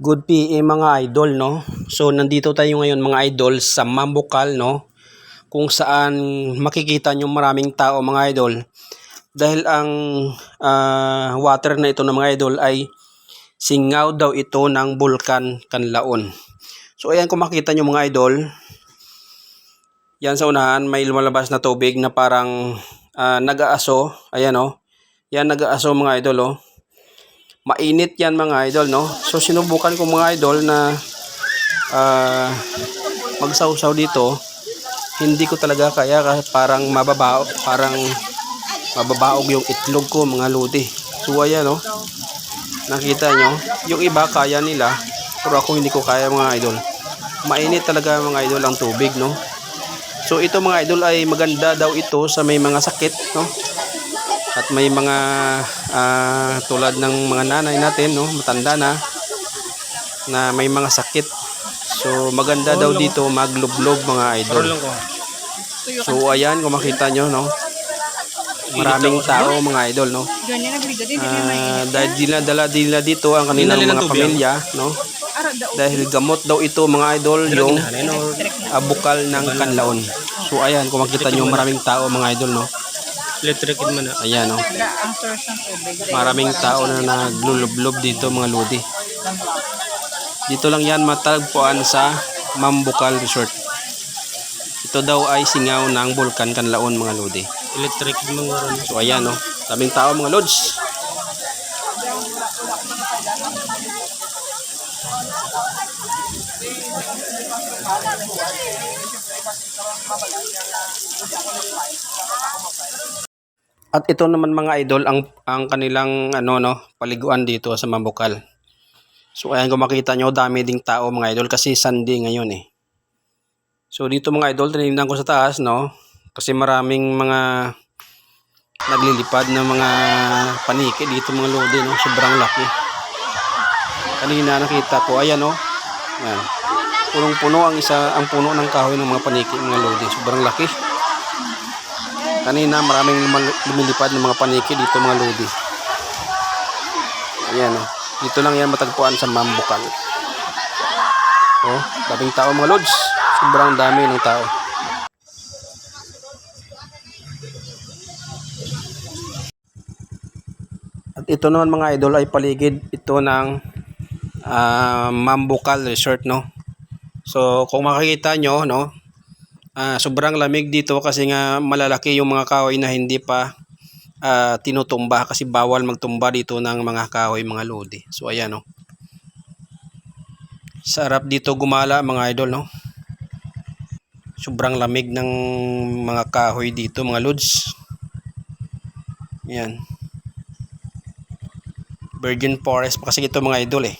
Good PE mga idol no. So nandito tayo ngayon mga idol sa Mambukal no. Kung saan makikita nyo maraming tao mga idol. Dahil ang ah, water na ito ng mga idol ay singaw daw ito ng Bulkan Kanlaon. So ayan kung makita nyo mga idol. Yan sa unahan may lumalabas na tubig na parang ah, nag-aaso. Ayan oh. Yan nag-aaso mga idol oh mainit yan mga idol no? So sinubukan ko mga idol na ah, magsawsaw dito. Hindi ko talaga kaya parang mababao parang mababaog yung itlog ko mga lodi. So ayan no? Nakita nyo? Yung iba kaya nila pero ako hindi ko kaya mga idol. Mainit talaga mga idol ang tubig no? So ito mga idol ay maganda daw ito sa may mga sakit no at may mga ah, tulad ng mga nanay natin no matanda na na may mga sakit. So maganda daw dito maglublob mga idol. So ayan kung makita nyo no maraming tao mga idol no. Ah, dahil dinadala nila dito ang kanilang mga pamilya no. Dahil gamot daw ito mga idol yung ah, bukal ng kanlaon. So ayan kung makita nyo maraming tao mga idol no Electric man na. ayan no ang source ng tubig. Maraming tao na naglulublob dito mga lodi. Dito lang yan matagpuan sa Mambukal Resort. Ito daw ay singaw ng Bulkan Kanlaon mga lodi. Electric man ron. So ayan no, daming tao mga lods. At ito naman mga idol ang ang kanilang ano no, paliguan dito sa Mambukal. So ayan kung makita nyo, dami ding tao mga idol kasi Sunday ngayon eh. So dito mga idol, tinignan ko sa taas no, kasi maraming mga naglilipad ng mga paniki dito mga lodi no, sobrang laki. Kanina nakita ko, ayan no. Yan. Punong-puno ang isa ang puno ng kahoy ng mga paniki mga lodi, sobrang laki. Kanina maraming lumilipad ng mga paniki dito mga lodi. Ayan o. Dito lang yan matagpuan sa Mambukal. Oh, daming tao mga lods. Sobrang dami ng tao. At ito naman mga idol ay paligid ito ng ah, Mambukal Resort no. So kung makikita nyo no, Ah, sobrang lamig dito kasi nga malalaki yung mga kahoy na hindi pa ah, tinutumba kasi bawal magtumba dito ng mga kahoy mga lodi. So ayan no. Sarap dito gumala mga idol no. Sobrang lamig ng mga kahoy dito mga lods. Ayan. Virgin Forest pa kasi ito mga idol eh.